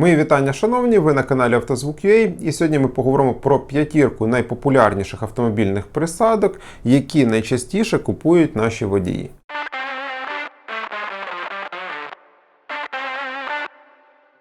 Мої вітання, шановні. Ви на каналі Автозвук.ua і сьогодні ми поговоримо про п'ятірку найпопулярніших автомобільних присадок, які найчастіше купують наші водії.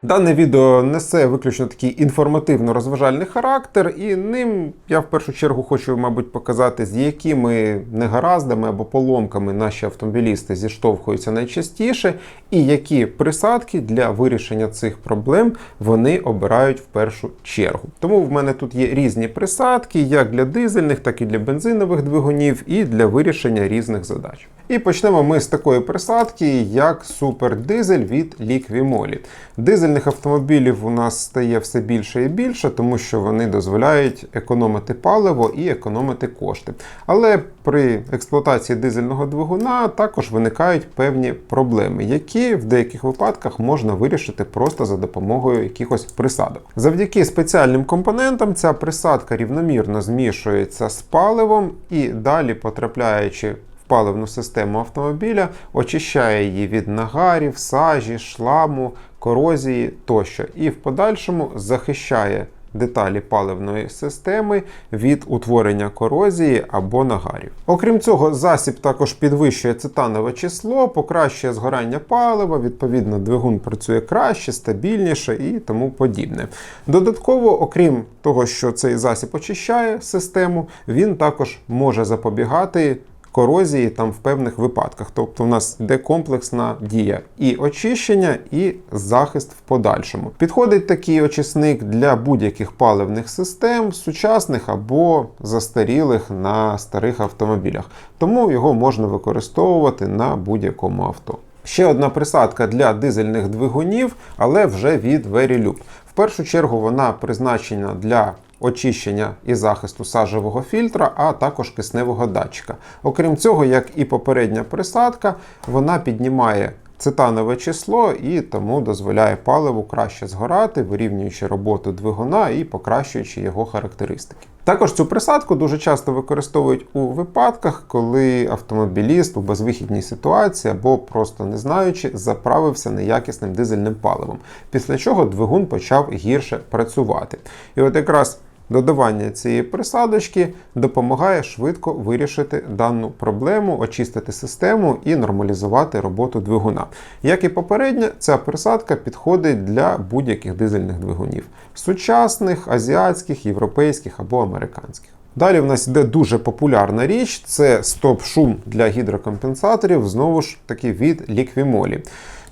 Дане відео несе виключно такий інформативно-розважальний характер, і ним я в першу чергу хочу, мабуть, показати, з якими негараздами або поломками наші автомобілісти зіштовхуються найчастіше, і які присадки для вирішення цих проблем вони обирають в першу чергу. Тому в мене тут є різні присадки, як для дизельних, так і для бензинових двигунів, і для вирішення різних задач. І почнемо ми з такої присадки, як супердизель від Liqui Дизельних автомобілів у нас стає все більше і більше, тому що вони дозволяють економити паливо і економити кошти. Але при експлуатації дизельного двигуна також виникають певні проблеми, які в деяких випадках можна вирішити просто за допомогою якихось присадок. Завдяки спеціальним компонентам ця присадка рівномірно змішується з паливом і далі потрапляючи паливну систему автомобіля, очищає її від нагарів, сажі, шламу, корозії тощо, і в подальшому захищає деталі паливної системи від утворення корозії або нагарів. Окрім цього, засіб також підвищує цитанове число, покращує згорання палива, відповідно, двигун працює краще, стабільніше і тому подібне. Додатково, окрім того, що цей засіб очищає систему, він також може запобігати корозії там в певних випадках. Тобто, у нас йде комплексна дія і очищення, і захист в подальшому. Підходить такий очисник для будь-яких паливних систем, сучасних або застарілих на старих автомобілях. Тому його можна використовувати на будь-якому авто. Ще одна присадка для дизельних двигунів, але вже від Verilub. В першу чергу вона призначена для очищення і захисту сажевого фільтра, а також кисневого датчика. Окрім цього, як і попередня присадка, вона піднімає цитанове число і тому дозволяє паливу краще згорати, вирівнюючи роботу двигуна і покращуючи його характеристики. Також цю присадку дуже часто використовують у випадках, коли автомобіліст у безвихідній ситуації або просто не знаючи, заправився неякісним дизельним паливом, після чого двигун почав гірше працювати. І от якраз Додавання цієї присадочки допомагає швидко вирішити дану проблему, очистити систему і нормалізувати роботу двигуна. Як і попередня, ця присадка підходить для будь-яких дизельних двигунів сучасних, азіатських, європейських або американських. Далі в нас йде дуже популярна річ: це стоп-шум для гідрокомпенсаторів, знову ж таки від ліквімолі.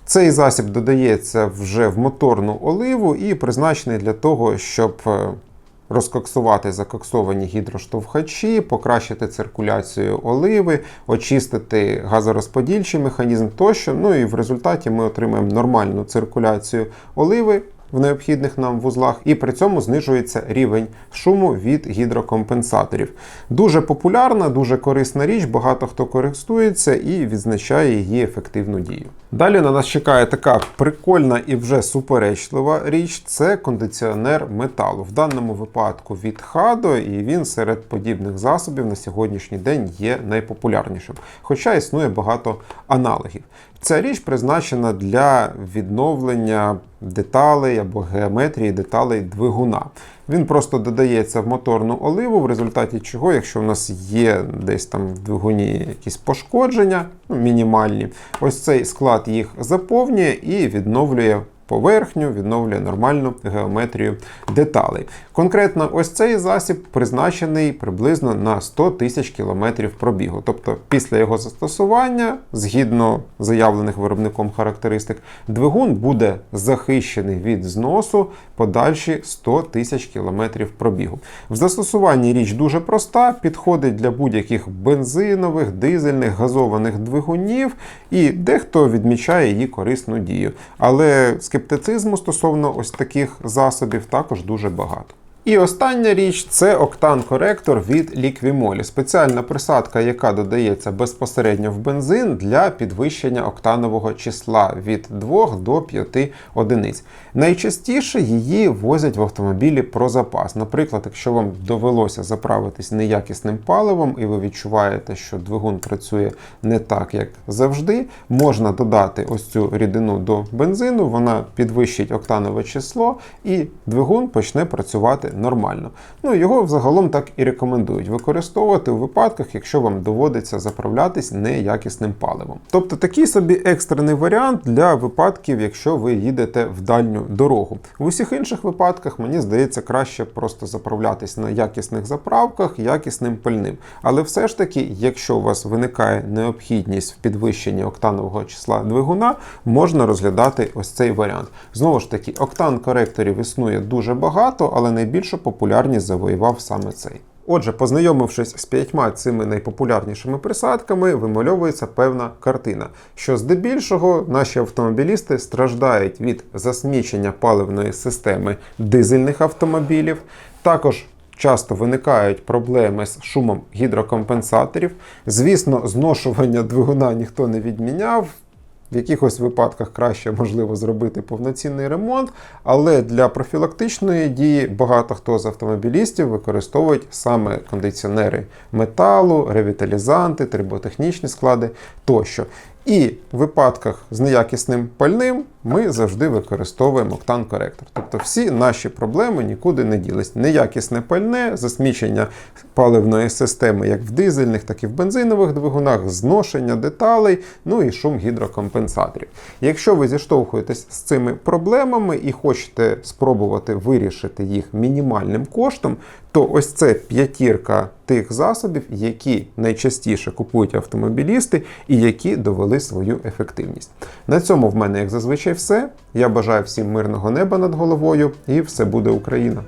Цей засіб додається вже в моторну оливу і призначений для того, щоб е, розкоксувати закоксовані гідроштовхачі, покращити циркуляцію оливи, очистити газорозподільчий механізм тощо. Ну і в результаті ми отримаємо нормальну циркуляцію оливи в необхідних нам вузлах, і при цьому знижується рівень шуму від гідрокомпенсаторів. Дуже популярна, дуже корисна річ, багато хто користується і відзначає її ефективну дію. Далі на нас чекає така прикольна і вже суперечлива річ це кондиціонер металу. В даному випадку від Hado, і він серед подібних засобів на сьогоднішній день є найпопулярнішим. Хоча існує багато аналогів. Ця річ призначена для відновлення деталей або геометрії деталей двигуна. Він просто додається в моторну оливу, в результаті чого, якщо в нас є десь там в двигуні якісь пошкодження, ну, мінімальні, ось цей склад їх заповнює і відновлює поверхню, відновлює нормальну геометрію деталей. Конкретно, ось цей засіб призначений приблизно на 100 тисяч кілометрів пробігу. Тобто, після його застосування, згідно заявлених виробником характеристик, двигун буде захищений від зносу подальші 100 тисяч кілометрів пробігу. В застосуванні річ дуже проста, підходить для будь-яких бензинових, дизельних, газованих двигунів, і дехто відмічає її корисну дію. Але скептицизму стосовно ось таких засобів також дуже багато. І остання річ це октан-коректор від Liquimoli. Спеціальна присадка, яка додається безпосередньо в бензин для підвищення октанового числа від 2 до 5 одиниць. Найчастіше її возять в автомобілі про запас. Наприклад, якщо вам довелося заправитись неякісним паливом, і ви відчуваєте, що двигун працює не так, як завжди, можна додати ось цю рідину до бензину, вона підвищить октанове число, і двигун почне працювати нормально. Ну його взагалом так і рекомендують використовувати у випадках, якщо вам доводиться заправлятись неякісним паливом. Тобто такий собі екстрений варіант для випадків, якщо ви їдете в дальню дорогу. В усіх інших випадках мені здається краще просто заправлятись на якісних заправках, якісним пальним. Але все ж таки, якщо у вас виникає необхідність в підвищенні октанового числа двигуна, можна розглядати ось цей варіант. Знову ж таки, октан коректорів існує дуже багато, але найбільшу популярність завоював саме цей. Отже, познайомившись з п'ятьма цими найпопулярнішими присадками, вимальовується певна картина, що здебільшого наші автомобілісти страждають від засмічення паливної системи дизельних автомобілів. Також Часто виникають проблеми з шумом гідрокомпенсаторів. Звісно, зношування двигуна ніхто не відміняв. В якихось випадках краще можливо зробити повноцінний ремонт, але для профілактичної дії багато хто з автомобілістів використовують саме кондиціонери металу, ревіталізанти, триботехнічні склади тощо. І в випадках з неякісним пальним ми завжди використовуємо октан-коректор. Тобто всі наші проблеми нікуди не ділись. Неякісне пальне, засмічення паливної системи як в дизельних, так і в бензинових двигунах, зношення деталей, ну і шум гідрокомпенсаторів. Якщо ви зіштовхуєтесь з цими проблемами і хочете спробувати вирішити їх мінімальним коштом, то ось це п'ятірка тих засобів, які найчастіше купують автомобілісти і які довели свою ефективність. На цьому в мене, як зазвичай, все. Я бажаю всім мирного неба над головою і все буде Україна!